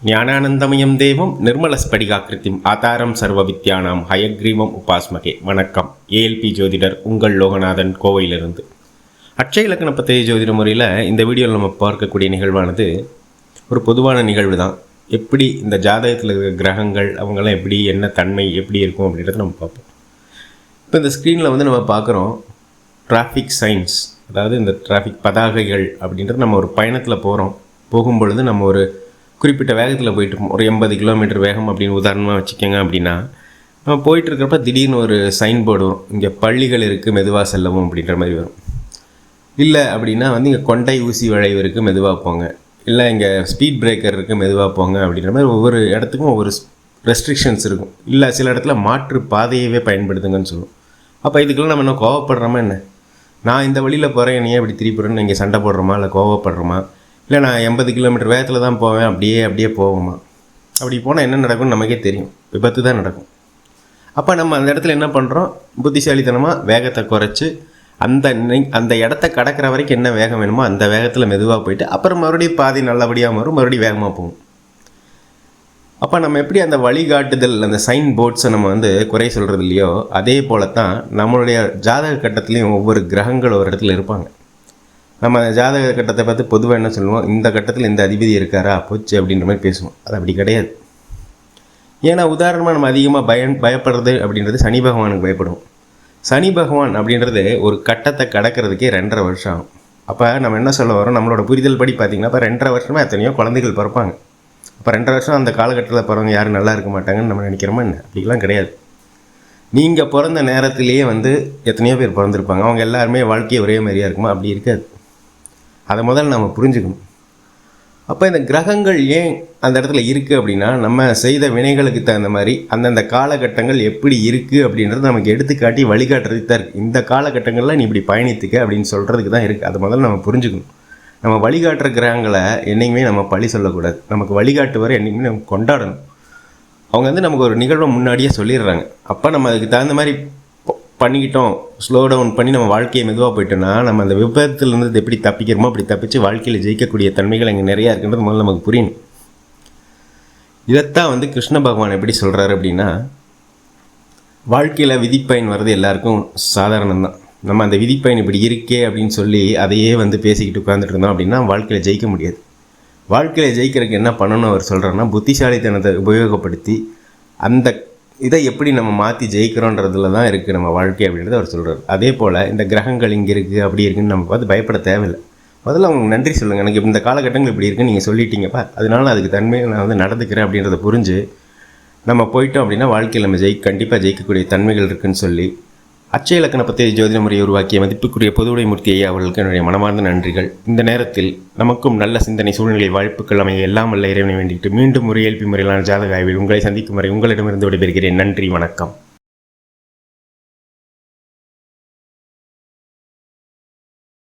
ஞானானந்தமயம் தேவம் நிர்மலஸ்படிகாக்கிருத்திம் ஆதாரம் சர்வ வித்யானாம் ஹயக்ரீவம் உபாஸ்மகே. வணக்கம். ஏஎல்பி ஜோதிடர் உங்கள் லோகநாதன் கோவையிலிருந்து. அட்சய இலக்கண பத்திரிகை ஜோதிட முறையில் இந்த வீடியோவில் நம்ம பார்க்கக்கூடிய நிகழ்வானது ஒரு பொதுவான நிகழ்வு தான் எப்படி இந்த ஜாதகத்தில் இருக்கிற கிரகங்கள் அவங்கெல்லாம் எப்படி என்ன தன்மை எப்படி இருக்கும் அப்படின்றத நம்ம பார்ப்போம். இப்போ இந்த ஸ்க்ரீனில் வந்து நம்ம பார்க்குறோம் டிராஃபிக் சைன்ஸ் அதாவது இந்த டிராஃபிக் பதாகைகள் அப்படின்றது நம்ம ஒரு பயணத்தில் போகிறோம் போகும்பொழுது நம்ம ஒரு குறிப்பிட்ட வேகத்தில் போயிட்டு ஒரு எண்பது கிலோமீட்டர் வேகம் அப்படின்னு உதாரணமாக வச்சுக்கோங்க அப்படின்னா நம்ம போயிட்டுருக்கிறப்ப திடீர்னு ஒரு சைன் போர்டு வரும். இங்கே பள்ளிகள் இருக்குது மெதுவாக செல்லவும் அப்படின்ற மாதிரி வரும். இல்லை அப்படின்னா வந்து இங்கே கொண்டை ஊசி வளைவு இருக்குது மெதுவாக போங்க. இல்லை இங்கே ஸ்பீட் பிரேக்கர் இருக்குது மெதுவாக போங்க அப்படின்ற மாதிரி ஒவ்வொரு இடத்துக்கும் ஒவ்வொரு ரெஸ்ட்ரிக்ஷன்ஸ் இருக்கும். இல்லை சில இடத்துல மாற்று பாதையவே பயன்படுத்துங்கன்னு சொல்லுவோம் அப்போ இதுக்கெல்லாம் நம்ம என்ன கோவப்படுறோமா என்ன? நான் இந்த வழியில் போகிறேன் நீ இப்படி திருப்பிடுறேன்னு இங்கே சண்டை போடுறோமா? இல்லை கோவப்படுறோமா? இல்லை நான் எண்பது கிலோமீட்டர் வேகத்தில் தான் போவேன். அப்படியே அப்படியே போவோமா? அப்படி போனால் என்ன நடக்கும்னு நமக்கே தெரியும். விபத்து தான் நடக்கும். அப்போ நம்ம அந்த இடத்துல என்ன பண்ணுறோம் புத்திசாலித்தனமாக வேகத்தை குறைச்சி அந்த அந்த இடத்த கடக்கிற வரைக்கும் என்ன வேகம் வேணுமோ அந்த வேகத்தில் மெதுவாக போயிட்டு அப்புறம் மறுபடியும் பாதி நல்லபடியாக வரும் மறுபடியும் வேகமாக போகும். அப்போ நம்ம எப்படி அந்த வழிகாட்டுதல் அந்த சைன் போர்ட்ஸை நம்ம வந்து குறை சொல்கிறது இல்லையோ அதே போல தான் நம்மளுடைய ஜாதக கட்டத்துலேயும் ஒவ்வொரு கிரகங்கள் ஒரு இடத்துல இருப்பாங்க. நம்ம ஜாதக கட்டத்தை பார்த்து பொதுவாக என்ன சொல்லுவோம்? இந்த கட்டத்தில் இந்த அதிபதி இருக்காரா? போச்சு அப்படின்ற மாதிரி பேசுவோம். அது அப்படி கிடையாது. ஏன்னா உதாரணமாக நம்ம அதிகமாக பயம் பயப்படுறது அப்படின்றது சனி பகவானுக்கு பயப்படுவோம் சனி பகவான் அப்படின்றது ஒரு கட்டத்தை கடக்கிறதுக்கே ரெண்டரை வருஷம் ஆகும். அப்போ நம்ம என்ன சொல்ல வரோம்? நம்மளோட புரிதல் படி பார்த்திங்கன்னா இப்போ ரெண்டரை வருஷமாக எத்தனையோ குழந்தைகள் பிறப்பாங்க. அப்போ ரெண்டரை வருஷம் அந்த காலகட்டத்தில் பிறவங்க யாரும் நல்லா இருக்க மாட்டாங்கன்னு நம்ம நினைக்கிறோமா என்ன? அப்படிலாம் கிடையாது. நீங்கள் பிறந்த நேரத்திலேயே வந்து எத்தனையோ பேர் பிறந்திருப்பாங்க. அவங்க எல்லாருமே வாழ்க்கையை ஒரே மாதிரியா இருக்குமா? அப்படி இருக்காது. அதை முதல்ல நம்ம புரிஞ்சுக்கணும். அப்போ இந்த கிரகங்கள் ஏன் அந்த இடத்துல இருக்குது அப்படின்னா நம்ம செய்த வினைகளுக்கு தகுந்த மாதிரி அந்தந்த காலகட்டங்கள் எப்படி இருக்குது அப்படின்றது நமக்கு எடுத்துக்காட்டி வழிகாட்டுறதுக்கு தான் இருக்குது இந்த காலகட்டங்களில் நீ இப்படி பயணித்துக்க அப்படின்னு சொல்கிறதுக்கு தான் இருக்குது அதை முதல்ல நம்ம புரிஞ்சுக்கணும். நம்ம வழிகாட்டுற கிரகங்களை என்றைக்குமே நம்ம பழி சொல்லக்கூடாது. நமக்கு வழிகாட்டுவரை என்றைக்குமே நம்ம கொண்டாடணும். அவங்க வந்து நமக்கு ஒரு நிகழ்வை முன்னாடியே சொல்லிடுறாங்க. அப்போ நம்ம அதுக்கு தகுந்த மாதிரி பண்ணிக்கிட்டோம் ஸ்லோ டவுன் பண்ணி நம்ம வாழ்க்கையை மெதுவாக போயிட்டோம்னா நம்ம அந்த விபத்துலேருந்து எப்படி தப்பிக்கிறோமோ அப்படி தப்பிச்சு வாழ்க்கையில் ஜெயிக்கக்கூடிய தன்மைகள் இங்கே நிறையா இருக்குன்றது முதல்ல நமக்கு புரியணும். இதைத்தான் வந்து கிருஷ்ண பகவான் எப்படி சொல்கிறாரு அப்படின்னா வாழ்க்கையில் விதிப்பயன் வர்றது எல்லாருக்கும் சாதாரணம் தான் நம்ம அந்த விதிப்பயன் இப்படி இருக்கே அப்படின்னு சொல்லி அதையே வந்து பேசிக்கிட்டு உட்காந்துட்டு இருந்தோம் அப்படின்னா வாழ்க்கையில் ஜெயிக்க முடியாது. வாழ்க்கையில் ஜெயிக்கிறதுக்கு என்ன பண்ணணும் அவர் சொல்கிறாருன்னா புத்திசாலித்தனத்தை உபயோகப்படுத்தி அந்த இதை எப்படி நம்ம மாற்றி ஜெயிக்கிறோன்றதுல தான் இருக்குது நம்ம வாழ்க்கை அப்படின்றத அவர் சொல்கிறார் அதே போல் இந்த கிரகங்கள் இங்கே இருக்குது அப்படி இருக்குன்னு நம்ம பார்த்து பயப்பட தேவையில்லை. முதல்ல அவங்க நன்றி சொல்லுங்கள் எனக்கு இந்த காலகட்டங்கள் இப்படி இருக்குன்னு நீங்கள் சொல்லிட்டீங்கப்பா அதனால அதுக்கு தன்மையை நான் வந்து நடந்துக்கிறேன் அப்படின்றத புரிஞ்சு நம்ம போயிட்டோம் அப்படின்னா வாழ்க்கையில் நம்ம ஜெயி கண்டிப்பாக ஜெயிக்கக்கூடிய தன்மைகள் இருக்குதுன்னு சொல்லி அச்சய இலக்கண பத்திய ஜோதிட முறையை உருவாக்கிய மதிப்புக்குரிய பொதுவுடை மூர்த்தி ஐயா அவர்களுக்கு என்னுடைய மனமார்ந்த நன்றிகள். இந்த நேரத்தில் நமக்கும் நல்ல சிந்தனை சூழ்நிலை வாய்ப்புகள் அமைய எல்லாம் வல்ல இறைவனை வேண்டிட்டு மீண்டும் ஒரு ஏல்பி முறையிலான ஜாதக ஆய்வில் உங்களை சந்திக்கும் வரை உங்களிடமிருந்து விடைபெறுகிறேன். நன்றி வணக்கம்.